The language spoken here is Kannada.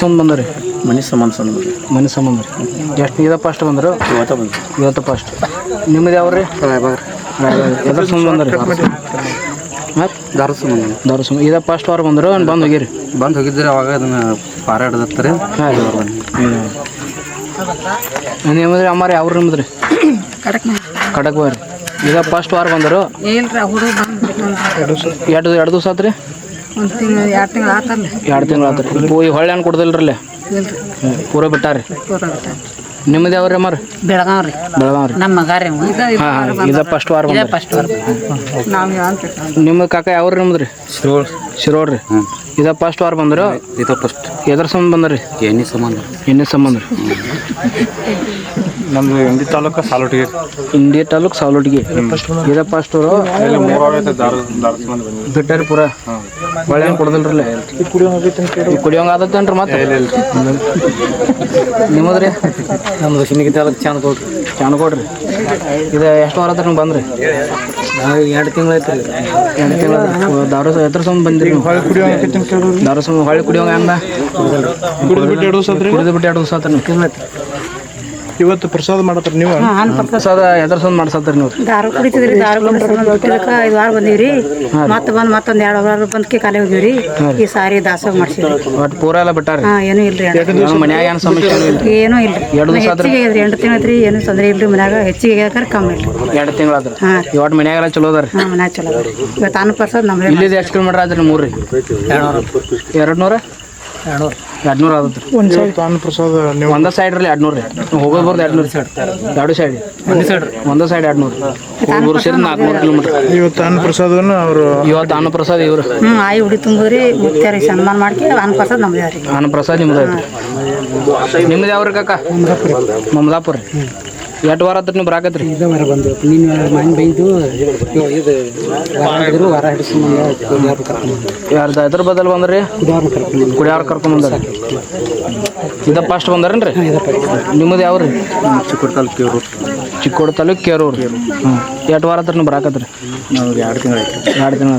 ಸಂಬಂಧ ಬಂದ್ರಿ ಮನೆ ಸಂಬಂಧ ಸಂಬಂಧ ಮನೆ. ಸಂಬಂಧ ರೀ. ಎಷ್ಟು ಇದ ಫಸ್ಟ್ ಬಂದರು ಇವತ್ತು ಬಂದು. ಇವತ್ತು ಫಸ್ಟ್ ನಿಮ್ಮದು ಯಾವ್ರಿ? ಎದ್ರ ಸಂಬಂಧ ಬಂದ್ರಿ ಹಾಂ? ದಾರ ಸಂಬಂಧ ದಾರು ಸಂಬಂಧ ಇದ ಫಸ್ಟ್ ವಾರ ಬಂದರು ಬಂದು ಹೋಗಿರಿ. ಬಂದು ಹೋಗಿದ್ರೆ ಅವಾಗ ಅದನ್ನ ಪಾರಾಡದತ್ತಾರೆ ಹಾಂ ನಿಮ್ಮದ್ರಿ ಅಮ್ಮಾರ ಯಾವ್ರು ನಿಮ್ಮದ್ರಿ ಕಡಕ್ ಕಡಕ್ ಬರ್ರಿ ಇದ ಫಸ್ಟ್ ವಾರ ಬಂದರು. ಎರಡು ದಿವಸ ಬಂದು ಎರಡು ಎರಡು ದಿವಸ ಆತ್ರಿ? ಒಂದು ತಿಂಗಳು ಎರಡು ತಿಂಗಳು ಆತಲ್ಲ ಎರಡು ತಿಂಗಳು ಆತ್ರಿ ಪೂ ಈ ಹೊಳ್ಳೆ ಹಣ್ಣು ಕೊಡ್ದಿಲ್ರಲ್ಲೇ? ಇಲ್ರಿ. ಪೂರ ಬಿಟ್ಟಾರಿ? ಪೂರ ಬಿಟ್ಟ ನಿಮ್ಮದು ಯಾವ್ರಿ ಅಮ್ಮಾರ ಬೆಳಗಾವ್ ರೀ ಬೆಳಗಾವ್ ರೀ ನಮ್ಮ ಮಗ ರೀ ಹಾಂ ಇದ ಫಸ್ಟ್ ವಾರ ಇದೇ ಫಸ್ಟ್ ನಾವು ಅಂತ ನಿಮ್ಮ ಕಾಕ ಯಾವ್ರಿ ರೀ ಶಿರೋಳ್. ರೀ ಇದ ಫಸ್ಟ್ ವಾರ ಬಂದರು? ಇದ ಫಸ್ಟ್ ಎದ್ರ ಸಂಬಂಧ ಬಂದ್ರಿ? ಎಣ್ಣೆ ಸಂಬಂಧ. ಎಣ್ಣೆ ಸಂಬಂಧ. ರೀ ನಮ್ದು ಇಂಡಿ ತಾಲೂಕು ಸಾಲೋಟಿಗೆ ಇಂಡಿ ತಾಲೂಕ್ ಸಾಲೋಟಿಗೆ ಇದ ಫಸ್ಟ್ ಬಿಟ್ಟಾರಿ ಪೂರ ಹಣ್ಣು ಕೊಡ್ದಿಲ್ರಲ್ಲ ಈ ಕುಡಿಯೋಂಗ ಆದತ್ತೇನ್ರಿ ಮತ್ತೆ? ನಿಮ್ಮದ್ರಿ? ನಮ್ದು ಶಿನಿಗೆ ಅದಕ್ಕೆ ಚಂದ ಕೊಡ್ರಿ ಚಾನ್ ಕೊಡ್ರಿ ಇದು ಎಷ್ಟು ವಾರ ಆತ್ರಿ ನೀವು ಬಂದ್ರಿ? ಎರಡು ತಿಂಗಳು ಐತ್ರಿ ಎರಡು ತಿಂಗಳು ದಾರು ಎತ್ತರ ಸಂಬಂಧ ಬಂದ್ರಿ ದಾರು ಸಮ ಹೊಳ್ಳಿ ಕುಡಿಯೋಂಗ ಹಂಗ? ಕುಡಿದ್ಬಿಟ್ಟು ಎರಡು ದಿವಸ ಕುಡಿದು ಬಿಟ್ಟು ಎರಡು ದಿವಸ ಆತ್ರಿ ನೀವು? ಇವತ್ತು ಪ್ರಸಾದ ಮಾಡತ್ರಿ ನೀವು? ಪ್ರಸಾದ. ಎದರ್ಸೊಂದ್ ಸಂಬಂಧ ಮಾಡ್ಸತ್ತೀರಿ ನೀವು? ದಾರು ಕುಡಿತಿದ್ರಿ ದಾರು ಕುಡಿದಕ್ಕೆ ಐದು ವಾರ ಬಂದೀವ್ರಿ. ಮತ್ತೆ ಬಂದು ಮತ್ತೊಂದು ಎರಡು ವಾರ ಬಂದಕ್ಕೆ ಕಾಲೇ ಹೋಗಿವ್ರಿ ಈ ಸಾರಿ ದಾಸೋಗ ಮಾಡ್ಸಿ ಒಟ್ಟು ಪೂರ ಎಲ್ಲ ಬಿಟ್ಟಾರ ಹಾಂ ಏನೂ ಇಲ್ರಿ ಮನ್ಯಾಗ ಏನು ಸಮಸ್ಯೆ ಏನು ಇಲ್ರಿ? ಎರಡು ಹೆಚ್ಚಿಗೆ ಇದ್ರಿ ಎಂಟು ತಿಂಗಳು ಐತ್ರಿ ಏನೂ ತೊಂದರೆ ಇಲ್ರಿ. ಮನ್ಯಾಗ ಹೆಚ್ಚಿಗೆ ಆಗ್ಯಾರ ಕಮ್ಮಿ ಇಲ್ರಿ. ಎರಡು ತಿಂಗಳಾದ್ರಿ ಇವತ್ತು ಮನ್ಯಾಗೆಲ್ಲ ಚಲೋ ಅದಾರ ಹಾಂ ಮನ್ಯಾಗ ಚಲೋ ಅದ ರೀ ಇವತ್ತು ಅನ್ನ ಪ್ರಸಾದ ನಮ್ಮ ಇಲ್ಲಿದ್ದು ಎಷ್ಟು ಕಿಲೋಮೀಟ್ರ್ ಆದ್ರಿ ಮೂರು ಊರಿ ಎರಡು ನೂರ ಎರಡು ನೂರ ಆದತ್ರಿ ಸೈಡ್ ಅನ್ನ ಪ್ರಸಾದ ನೀವು ಒಂದ ಸೈಡ್ ರೀ ಎರಡು ನೂರು ರೀ. ಹೋಗೋದು ಬರ್ದು ಎರಡು ನೂರು ಸೈಡ್ ಎರಡು ಸೈಡ್ ಒಂದೇ ಸೈಡ್ ಎರಡು ನೂರು ಹೋಗೋರು ಸೇರಿ ನಾಲ್ಕುನೂರು ಕಿಲೋಮೀಟ್ರ್ ಇವತ್ತು ಅನ್ನ ಪ್ರಸಾದವನ್ನು ಅವರು ಇವತ್ತು ಅನ್ನ ಪ್ರಸಾದ ಇವ್ರು. ಹ್ಞೂ ಆಯಿ ಉಡಿ ತುಂಬೋರಿ ಮುತ್ಯಾರಿ ಸನ್ಮಾನ ಮಾಡ್ಕೆ ಅನ್ನ ಪ್ರಸಾದ ನಮ್ದು ರೀ? ಅನ್ನ ಪ್ರಸಾದ ನಿಮ್ದು ನಿಮ್ದು ಯಾವ್ರಿ ಕಾಕ? ಮಮದಾಪುರ ರೀ ಎಷ್ಟು ವಾರ ಆದ್ರೆ ನೀವು ಬರಾಕತ್ರಿ? ಬಂದು ನೀನು ಮನೆ ಬೈದು ಇದು ವಾರ ಯಾರ್ದು? ಇದ್ರ ಬದಲ್ ಬಂದ್ರಿ? ಕುಡಿಯಾರ ಕರ್ಕೊಂಡ್ ಬಂದಾರ. ಇದ ಫಸ್ಟ್ ಬಂದಾರೇನ್ರಿ? ನಿಮ್ಮದು ಯಾವ್ರಿ? ಚಿಕ್ಕೋಡಿ ತಾಲೂಕು ಕೇರೂರ್. ತಾಲೂಕು ಕೇರೂರು. ಹ್ಞೂ ಎಷ್ಟು ವಾರ ಆದ್ರೆ ನೀವು ಬರಾಕತ್ರಿ? ನಾವು ಎರಡು ಎರಡು ದಿನ